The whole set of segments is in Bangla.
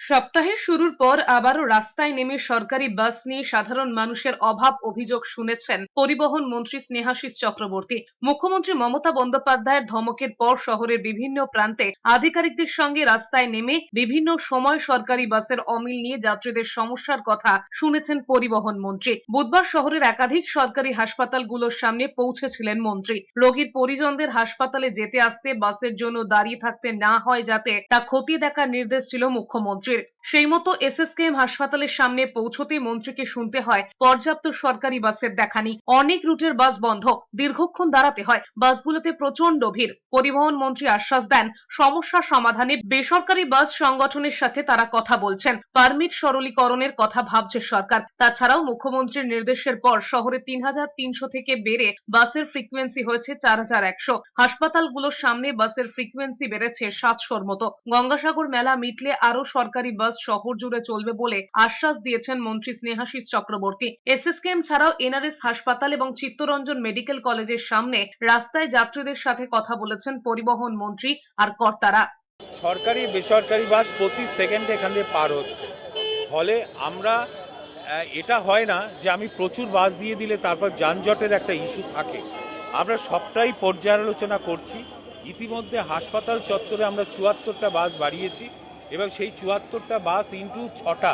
সপ্তাহের শুরুর পর আবারও রাস্তায় নেমে সরকারি বাস নিয়ে সাধারণ মানুষের অভাব অভিযোগ শুনেছেন পরিবহন মন্ত্রী স্নেহাশিস চক্রবর্তী। মুখ্যমন্ত্রী মমতা বন্দ্যোপাধ্যায়ের ধমকের পর শহরের বিভিন্ন প্রান্তে আধিকারিকদের সঙ্গে রাস্তায় নেমে বিভিন্ন সময় সরকারি বাসের অমিল নিয়ে যাত্রীদের সমস্যার কথা শুনেছেন পরিবহন মন্ত্রী। বুধবার শহরের একাধিক সরকারি হাসপাতালগুলোর সামনে পৌঁছেছিলেন মন্ত্রী। রোগীর পরিজনদের হাসপাতালে যেতে আসতে বাসের জন্য দাঁড়িয়ে থাকতে না হয় যাতে তা খতিয়ে দেখার নির্দেশ ছিল মুখ্যমন্ত্রীর সেই মতো এসএসকেএম হাসপাতালের সামনে পৌঁছতে মন্ত্রীকে শুনতে হয়, পর্যাপ্ত সরকারি বাসের দেখানি অনেক রুটের বাস বন্ধ, দীর্ঘক্ষণ দাঁড়াতে হয়, বাসগুলোতে প্রচণ্ড ভিড়। পরিবহন মন্ত্রী আশ্বাস দেন, সমস্যা সমাধানে বেসরকারি বাস সংগঠনের সাথে তারা কথা বলছেন, পারমিট সরলীকরণের কথা ভাবছে সরকার। তাছাড়াও মুখ্যমন্ত্রীর নির্দেশের পর শহরে তিন হাজার তিনশো থেকে বেড়ে বাসের ফ্রিকোয়েন্সি হয়েছে চার হাজার একশো। হাসপাতালগুলোর সামনে বাসের ফ্রিকোয়েন্সি বেড়েছে সাতশোর মতো। গঙ্গাসাগর মেলা মিটলে আরও সরকারি বাস শহর জুড়ে চলবে বলে আশ্বাস দিয়েছেন মন্ত্রী স্নেহাশিস চক্রবর্তী। এসএসকেএম ছাড়াও এনআরএস হাসপাতাল এবং চিত্তরঞ্জন মেডিকেল কলেজের সামনে রাস্তায় যাত্রীদের সাথে কথা বলেছেন পরিবহন মন্ত্রী আর কর্তারা। সরকারি, বেসরকারি বাস প্রতি সেকেন্ডে এখান দিয়ে পার হচ্ছে। ফলে আমরা এটা হয় না যে আমি প্রচুর বাস দিয়ে দিলে তারপর যানজটের একটা ইস্যু থাকে। আমরা সবটাই পর্যালোচনা করছি। ইতিমধ্যে হাসপাতাল চত্বরে আমরা চুয়াত্তরটা বাস বাড়িয়েছি। এবং সেই চুয়াত্তরটা বাস ইন্টু ছটা।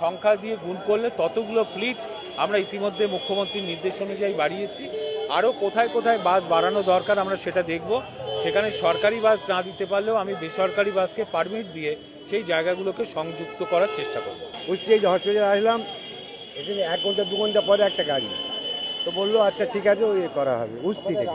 সংখ্যা দিয়ে গুণ করলে ততগুলো ফ্লিট আমরা ইতিমধ্যে মুখ্যমন্ত্রীর নির্দেশ অনুযায়ী বাড়িয়েছি। আরও কোথায় কোথায় বাস বাড়ানো দরকার আমরা সেটা দেখব। সেখানে সরকারি বাস না দিতে পারলেও আমি বেসরকারি বাসকে পারমিট দিয়ে সেই জায়গাগুলোকে সংযুক্ত করার চেষ্টা করব। যে হসপিটালে আসলাম। এখানে এক ঘণ্টা, দু ঘণ্টা পরে একটা গাড়ি। তো বলল আচ্ছা ঠিক আছে, ওই করা হবে। থেকে।